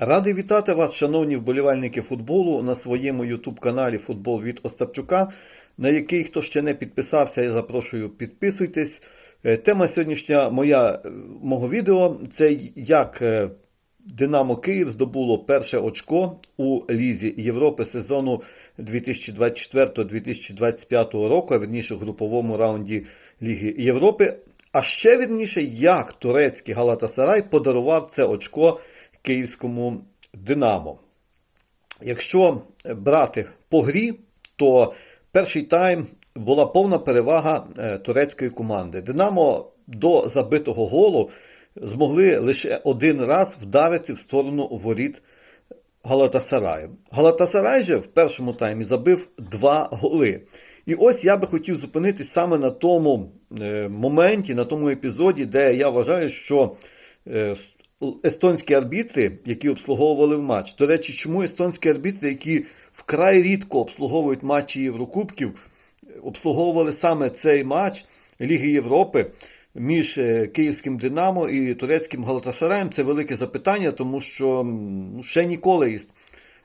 Радий вітати вас, шановні вболівальники футболу, на своєму YouTube-каналі Футбол від Остапчука, на який, хто ще не підписався, я запрошую підписуйтесь. Е, Тема сьогоднішня моя, е, мого відео це як е, Динамо Київ здобуло перше очко у Лізі Європи сезону 2024-2025 року, а вірніше в груповому раунді Ліги Європи. А ще вірніше, як турецький Галатасарай подарував це очко київському Динамо. Якщо брати по грі, то перший тайм була повна перевага е, турецької команди. Динамо до забитого голу змогли лише один раз вдарити в сторону воріт Галатасараю. Галатасарай же в першому таймі забив два голи. І ось я би хотів зупинитись саме на тому е, моменті, на тому епізоді, де я вважаю, що е, естонські арбітри, які обслуговували в матч. До речі, чому естонські арбітри, які вкрай рідко обслуговують матчі Єврокубків, обслуговували саме цей матч Ліги Європи між е, київським Динамо і турецьким Галатасараєм, це велике запитання, тому що ще ніколи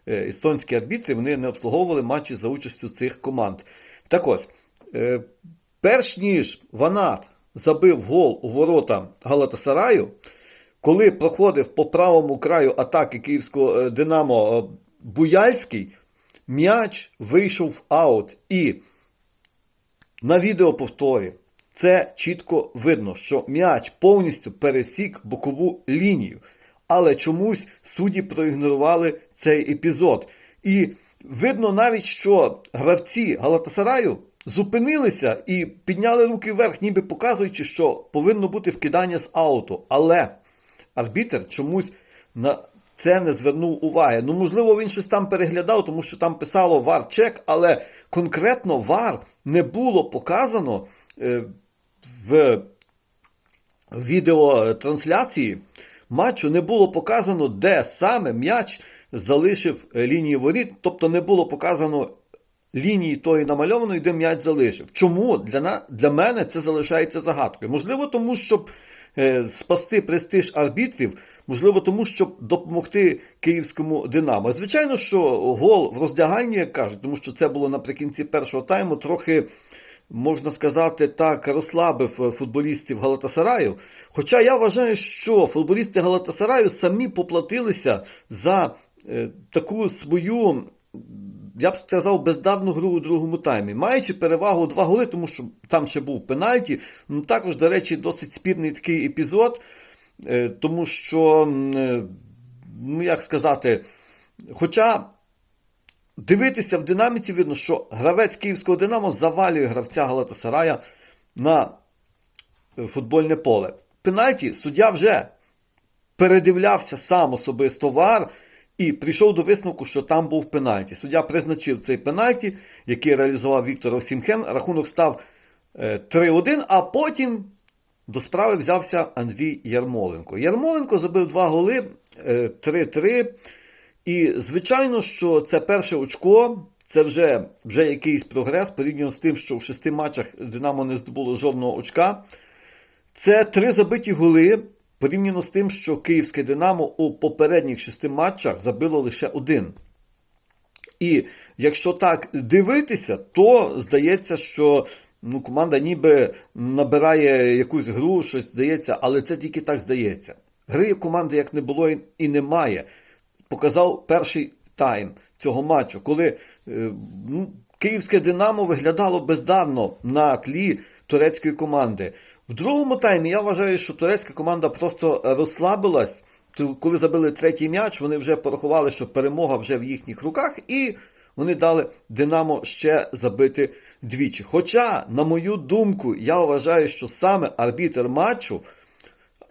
е, естонські арбітри вони не обслуговували матчі за участю цих команд. Так ось, е, перш ніж Ванат забив гол у ворота Галатасараю, коли проходив по правому краю атаки київського е, Динамо е, Буяльський, м'яч вийшов в аут. І на відеоповторі це чітко видно, що м'яч повністю пересік бокову лінію. Але чомусь судді проігнорували цей епізод. І видно навіть, що гравці Галатасараю зупинилися і підняли руки вверх, ніби показуючи, що повинно бути вкидання з ауту. Але арбітер чомусь на це не звернув уваги. Ну, можливо, він щось там переглядав, тому що там писало вар-чек, але конкретно вар не було показано е, в відеотрансляції матчу не було показано, де саме м'яч залишив лінію воріт, тобто не було показано лінії тої намальованої, де м'яч залишив. Чому для, на, для мене це залишається загадкою? Можливо, тому щоб е, спасти престиж арбітрів, можливо, тому, щоб допомогти київському Динамо. Звичайно, що гол в роздягальні, як кажуть, тому що це було наприкінці першого тайму, трохи можна сказати так, розслабив е, футболістів Галатасараю. Хоча я вважаю, що футболісти Галатасараю самі поплатилися за е, таку свою. Я б сказав, бездарну гру у другому таймі, маючи перевагу два голи, тому що там ще був пенальті. Ну, також, до речі, досить спірний такий епізод, е, тому що, е, ну як сказати, хоча дивитися в динаміці видно, що гравець київського Динамо завалює гравця Галатасарая на футбольне поле. Пенальті суддя вже передивлявся сам особисто вар і прийшов до висновку, що там був пенальті. Суддя призначив цей пенальті, який реалізував Віктор Осімхен. Рахунок став е, 3-1, а потім до справи взявся Андрій Ярмоленко. Ярмоленко забив два голи е, 3-3. І звичайно, що це перше очко. Це вже, вже якийсь прогрес порівняно з тим, що в шести матчах Динамо не здобуло жодного очка. Це три забиті голи порівняно з тим, що київське Динамо у попередніх шести матчах забило лише один. І якщо так дивитися, то здається, що ну, команда ніби набирає якусь гру, щось здається, але це тільки так здається. Гри команди як не було і- немає. Показав перший тайм цього матчу, коли е, ну, київське Динамо виглядало бездарно на тлі турецької команди. В другому таймі я вважаю, що турецька команда просто розслабилась. Коли забили третій м'яч, вони вже порахували, що перемога вже в їхніх руках, і вони дали Динамо ще забити двічі. Хоча, на мою думку, я вважаю, що саме арбітр матчу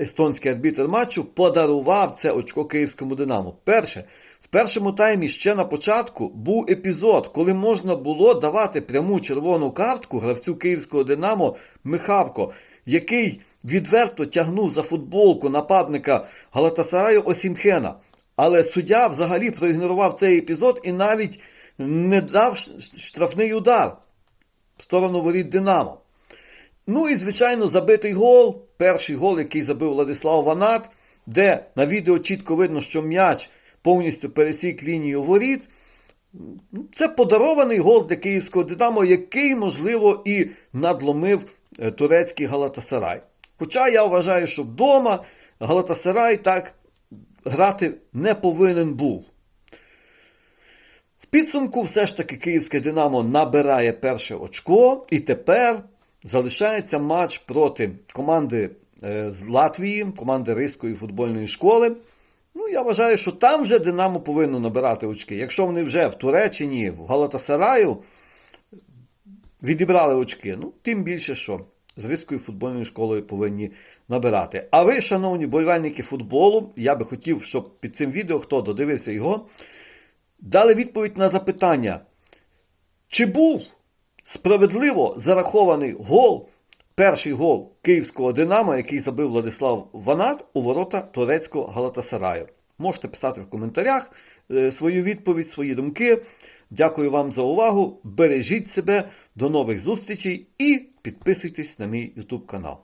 естонський арбітр матчу подарував це очко київському Динамо. Перше, в першому таймі ще на початку був епізод, коли можна було давати пряму червону картку гравцю київського Динамо Михавко, який відверто тягнув за футболку нападника Галатасараю Осімхена. Але суддя взагалі проігнорував цей епізод і навіть не дав штрафний удар в сторону воріт Динамо. Ну і, звичайно, забитий гол. Перший гол, який забив Владислав Ванат, де на відео чітко видно, що м'яч повністю пересік лінію воріт. Це подарований гол для київського Динамо, який, можливо, і надломив е, турецький Галатасарай. Хоча я вважаю, що вдома Галатасарай так грати не повинен був. В підсумку все ж таки київське Динамо набирає перше очко, і тепер залишається матч проти команди е, з Латвії, команди Ризької футбольної школи. Ну, я вважаю, що там вже Динамо повинно набирати очки. Якщо вони вже в Туреччині, в Галатасараю відібрали очки, ну, тим більше, що з Ризькою футбольною школою повинні набирати. А ви, шановні болівальники футболу, я би хотів, щоб під цим відео, хто додивився його, дали відповідь на запитання, чи був справедливо зарахований гол, перший гол київського Динамо, який забив Владислав Ванат у ворота турецького Галатасараю. Можете писати в коментарях е, свою відповідь, свої думки. Дякую вам за увагу. Бережіть себе, до нових зустрічей і підписуйтесь на мій YouTube канал.